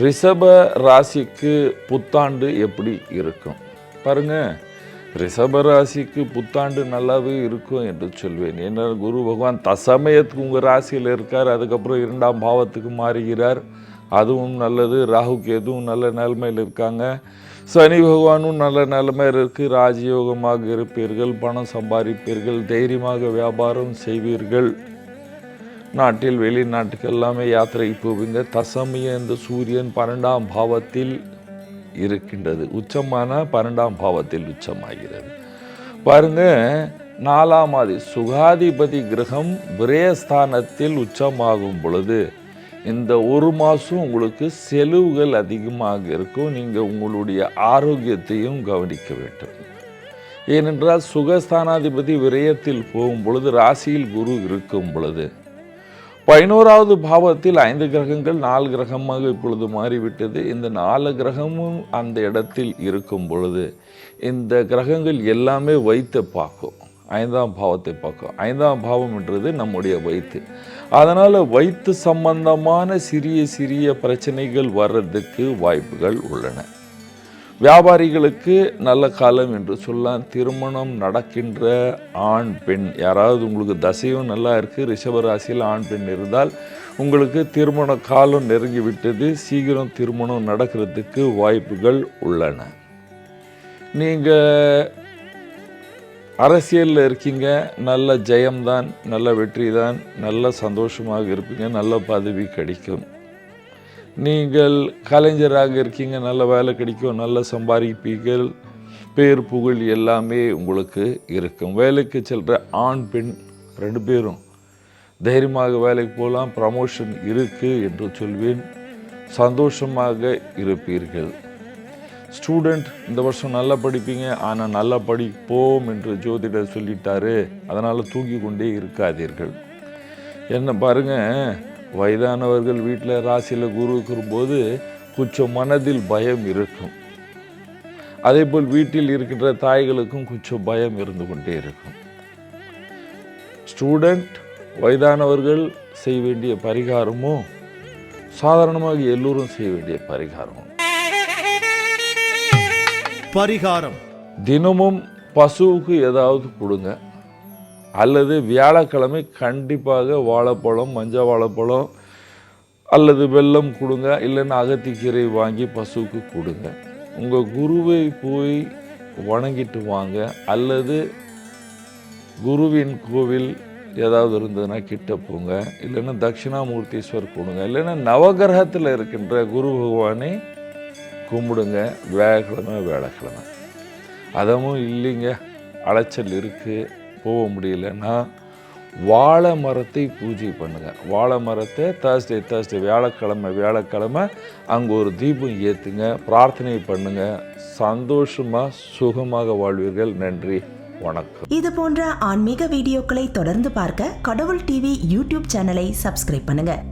ரிஷப ராசிக்கு புத்தாண்டு எப்படி இருக்கும்? பாருங்க ரிஷப ராசிக்கு புத்தாண்டு நல்லாவே இருக்கும் என்று சொல்வேன். ஏன்னா குரு பகவான் தசமயத்துக்கு உங்கள் ராசியில் இருக்கார் அதுக்கப்புறம் இரண்டாம் பாவத்துக்கு மாறுகிறார். அதுவும் நல்லது. ராகு கேதுவும் நல்ல நிலைமையில் இருக்காங்க. சனி பகவானும் நல்ல நிலைமையில் இருக்குது ராஜயோகமாக இருப்பீர்கள் பணம் சம்பாதிப்பீர்கள் தைரியமாக வியாபாரம் செய்வீர்கள். நாட்டில் வெளிநாட்டுக்கு எல்லாமே யாத்திரைக்கு போவீங்க தசமிய இந்த சூரியன் பன்னெண்டாம் பாவத்தில் இருக்கின்றது. உச்சமான பன்னெண்டாம் பாவத்தில் உச்சமாகிறது. பாருங்க நாலாம் சுகாதிபதி கிரகம் விரயஸ்தானத்தில் உச்சமாகும் பொழுது இந்த ஒரு மாதம் உங்களுக்கு செலவுகள் அதிகமாக இருக்கும். நீங்கள் உங்களுடைய ஆரோக்கியத்தையும் கவனிக்க வேண்டும். ஏனென்றால் சுகஸ்தானாதிபதி விரயத்தில் போகும் பொழுது ராசியில் குரு இருக்கும் பொழுது பதினோராவது பாவத்தில் ஐந்து கிரகங்கள் நாலு கிரகமாக இப்பொழுது மாறிவிட்டது. இந்த நாலு கிரகமும் அந்த இடத்தில் இருக்கும் பொழுது இந்த கிரகங்கள் எல்லாமே வைத்து பார்க்கும் ஐந்தாம் பாவத்தை பார்க்கும் ஐந்தாம் பாவம் என்றது நம்முடைய வயிற்று. அதனால் வயிற்று சம்பந்தமான சிறிய சிறிய பிரச்சனைகள் வர்றதுக்கு வாய்ப்புகள் உள்ளன. வியாபாரிகளுக்கு நல்ல காலம் என்று சொல்லலாம் திருமணம் நடக்கின்ற ஆண் பெண். யாராவது உங்களுக்கு தசையும் நல்லா இருக்குது ரிஷபராசியில் ஆண் பெண் இருந்தால் உங்களுக்கு திருமண காலம் நெருங்கி விட்டது சீக்கிரம் திருமணம் நடக்கிறதுக்கு வாய்ப்புகள் உள்ளன. நீங்கள் அரசியலில் இருக்கீங்க. நல்ல ஜெயம்தான் நல்ல வெற்றி தான் நல்ல சந்தோஷமாக இருப்பீங்க. நல்ல பதவி கிடைக்கும். நீங்கள் கலைஞராக இருக்கீங்க நல்ல வேலை கிடைக்கும் நல்ல சம்பாதிப்பீர்கள் பேர் புகழ் எல்லாமே உங்களுக்கு இருக்கும். வேலைக்கு செல்கிற ஆண் பெண் ரெண்டு பேரும் தைரியமாக வேலைக்கு போகலாம் ப்ரமோஷன் இருக்குது என்று சொல்வேன். சந்தோஷமாக இருப்பீர்கள். ஸ்டூடெண்ட் இந்த வருஷம் நல்லா படிப்பீங்க ஆனால் நல்லா படிப்போம் என்று ஜோதிடர் சொல்லிட்டாரு. அதனால் தூங்கி கொண்டே இருக்காதீர்கள். என்ன பாருங்கள் வயதானவர்கள் வீட்டில் ராசியில் குரு இருக்கும்போது கொஞ்சம் மனதில் பயம் இருக்கும். அதே போல் வீட்டில் இருக்கின்ற தாய்களுக்கும் கொஞ்சம் பயம் இருந்து கொண்டே இருக்கும். ஸ்டூடெண்ட் வயதானவர்கள் செய்ய வேண்டிய பரிகாரமும் சாதாரணமாக எல்லோரும் செய்ய வேண்டிய பரிகாரமும் பரிகாரம். தினமும் பசுவுக்கு ஏதாவது கொடுங்க. அல்லது வியாழக்கிழமை கண்டிப்பாக வாழைப்பழம் மஞ்சள் வாழைப்பழம் அல்லது வெல்லம் கொடுங்க. இல்லைன்னா அகத்திக்கீரை வாங்கி பசுவுக்கு கொடுங்க. உங்கள் குருவை போய் வணங்கிட்டு வாங்க. அல்லது குருவின் கோவில் ஏதாவது இருந்ததுன்னா கிட்ட போங்க. இல்லைன்னா தட்சிணாமூர்த்தீஸ்வர் கொடுங்க. இல்லைன்னா நவகிரகத்தில் இருக்கின்ற குரு பகவானை கும்பிடுங்க. வியாழக்கிழமை வியாழக்கிழமை அதமும் இல்லைங்க. அலைச்சல் இருக்குது போக முடியலன்னா வாழை மரத்தை பூஜை பண்ணுங்கள் வாழை மரத்தை தேர்ஸ்டே தேர்ஸ்டே வியாழக்கிழமை வியாழக்கிழமை அங்கே ஒரு தீபம் ஏற்றுங்க பிரார்த்தனை பண்ணுங்க. சந்தோஷமாக சுகமாக வாழ்வீர்கள். நன்றி வணக்கம். இது போன்ற ஆன்மீக வீடியோக்களை தொடர்ந்து பார்க்க கடவுள் டிவி யூடியூப் சேனலை சப்ஸ்கிரைப் பண்ணுங்கள்